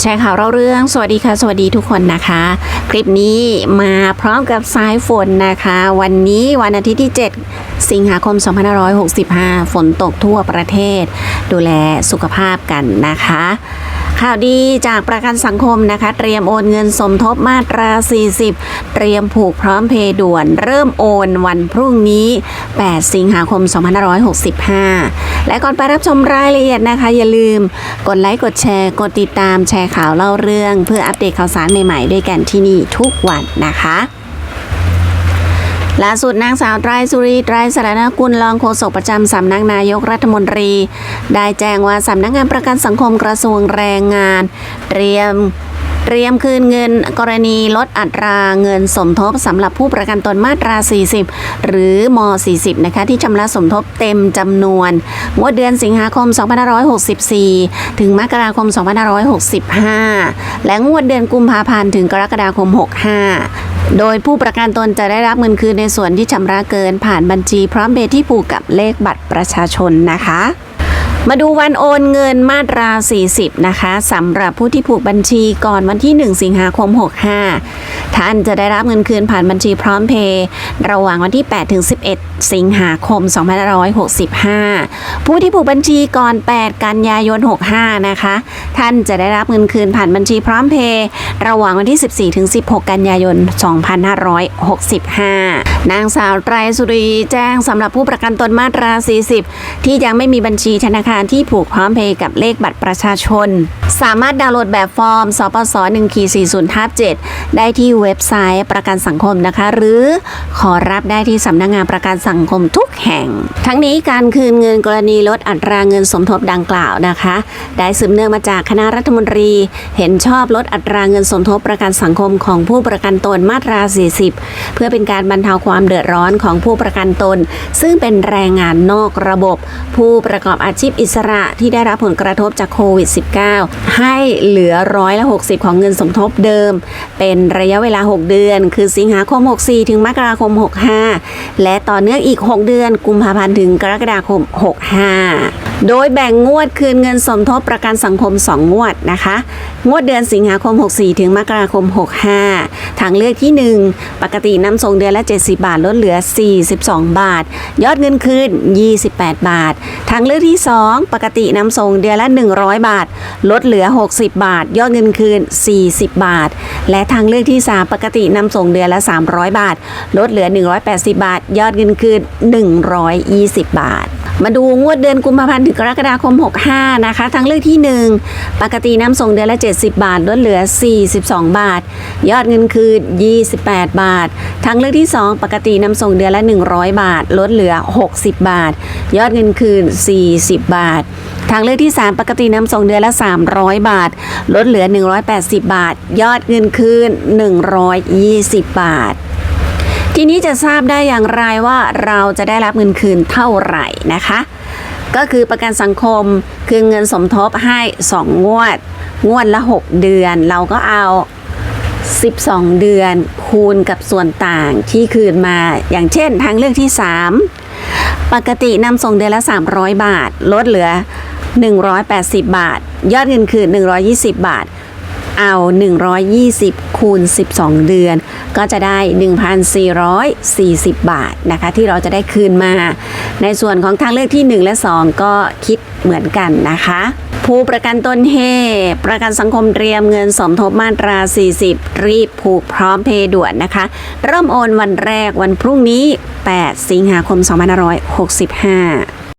แชร์ข่าวเราเรื่อง สวัสดีค่ะ สวัสดีทุกคนนะคะ คลิปนี้มาพร้อมกับสายฝนนะคะ วันนี้วันอาทิตย์ที่ 7 สิงหาคม 2565 ฝนตกทั่วประเทศ ดูแลสุขภาพกันนะคะ ข่าวดีจากประกันสังคมนะคะ เตรียมโอนเงินสมทบมาตรา 40 เตรียมผูกพร้อมเพย์ด่วน เริ่มโอนวันพรุ่งนี้ 8 สิงหาคม 2565 และก่อนไปรับชมรายละเอียดนะคะ อย่าลืมกดไลค์กดแชร์ กดติดตามแชร์ข่าวเล่าเรื่อง เพื่ออัปเดตข่าวสารใหม่ๆ ด้วยกันที่นี่ทุกวันนะคะ ล่าสุดนางสาวไตรสุรีไตรสารนกุลรองโฆษกประจำสำนักนายกรัฐมนตรี ได้แจ้งว่าสำนักงานประกันสังคมกระทรวงแรงงาน เตรียมเตรียมคืนเงินกรณีลดอัตราเงินสมทบสำหรับผู้ประกันตนมาตรา 40 หรือม 40 นะคะที่ชำระสมทบเต็มจำนวนงวดเดือนสิงหาคม 2564 ถึงมกราคม 2565 และงวดเดือนกุมภาพันธ์ถึงกรกฎาคม 65 โดยผู้ประกันตนจะได้รับเงินคืนในส่วนที่ชำระเกินผ่านบัญชีพร้อมเบย์ที่ผูกกับเลขบัตรประชาชนนะคะ มาดูวันโอนเงินมาตรา 40 นะคะสำหรับผู้ที่ผูกบัญชีก่อนวันที่ 1 สิงหาคม 65 ท่านจะได้รับเงินคืนผ่านบัญชีพร้อมเพย์ระหว่างวันที่ 8 ถึง 11 สิงหาคม 2565 ผู้ที่ผูกบัญชีก่อน 8 กันยายน 65 นะคะ ท่านจะได้รับเงินคืนผ่านบัญชีพร้อมเพย์ระหว่างวันที่ 14 ถึง 16 กันยายน 2565 นางสาวไตรสุรีแจ้งสำหรับผู้ประกันตนมาตรา 40 ที่ยังไม่มีบัญชีธนาคารที่ผูกพร้อมเพย์กับเลขบัตรประชาชน สามารถดาวน์โหลดแบบฟอร์ม สปส1ขี40ทับ7ได้ที่เว็บไซต์ประกันสังคมนะคะ หรือขอรับได้ที่สำนักงานประกันสังคมทุกแห่ง ทั้งนี้การคืนเงินกรณีลดอัตราเงินสมทบดังกล่าวนะคะ ได้สืบเนื่องมาจากคณะรัฐมนตรี เห็นชอบลดอัตราเงินสมทบประกันสังคมของผู้ประกันตนมาตรา 40 เพื่อเป็นการบรรเทาความเดือดร้อนของผู้ประกันตน ซึ่งเป็นแรงงานนอกระบบ ผู้ประกอบอาชีพอิสระที่ได้รับผลกระทบจากโควิด -19 ให้เหลือร้อยละ60 ของเงินสมทบเดิม เป็นระยะเวลา 6 เดือน คือสิงหาคม 64 ถึงมกราคม 65 และต่อเนื่องอีก 6 เดือน กุมภาพันธ์ถึงกรกฎาคม 65 โดยแบ่งงวดคืนเงินสมทบประกันสังคม 2 งวดนะคะ งวดเดือนสิงหาคม 64 ถึงมกราคม 65 ทางเลือกที่ 1 ปกตินำส่งเดือนละ 70 บาทลดเหลือ 42 บาท ยอดเงินคืน 28 บาท ทางเลือกที่ 2 ปกตินำส่งเดือนละ 100 บาท ลดเหลือ 60 บาท ยอดเงินคืน 40 บาท และทางเลือกที่ 3 ปกตินำส่งเดือนละ 300 บาท ลดเหลือ 180 บาท ยอดเงินคืน 120 บาท มาดูงวดเดือนกุมภาพันธ์ถึงกรกฎาคม 65 นะคะ ทางเลือกที่ 1 ปกตินำส่งเดือนละ 70 บาทลดเหลือ 42 บาท ยอดเงินคืน28 บาท ทางเลือกที่ 2 ปกตินำส่งเดือนละ 100 บาท ลดเหลือ 60 บาท ยอดเงินคืน40 บาท ทางเลือกที่ 3 ปกตินำส่งเดือนละ 300 บาท ลดเหลือ 180 บาท ยอดเงินคืน 120 บาท ทีนี้จะทราบได้อย่างไรว่าเราจะได้รับเงินคืนเท่าไหร่นะคะ ก็คือประกันสังคมคืนเงินสมทบให้ 2 งวด งวดละ 6 เดือน เราก็เอา 12 เดือนคูณกับส่วนต่างที่คืนมาอย่างเช่นทางเลือกที่ 3 ปกตินำส่งเดือนละ 300 บาท ลดเหลือ 180 บาท ยอดเงินคืน 120 บาท เอา 120 คูณ 12 เดือน ก็จะได้ 1,440 บาทนะคะ ที่เราจะได้คืนมา ในส่วนของทางเลือกที่ 1 และ 2 ก็คิดเหมือนกันนะคะผู้ประกันตนเฮ ประกันสังคมเตรียมเงินสมทบมาตรา 40 รีบผูกพร้อมเพย์ด่วนนะคะ เริ่มโอนวันแรกวันพรุ่งนี้ 8 สิงหาคม 2565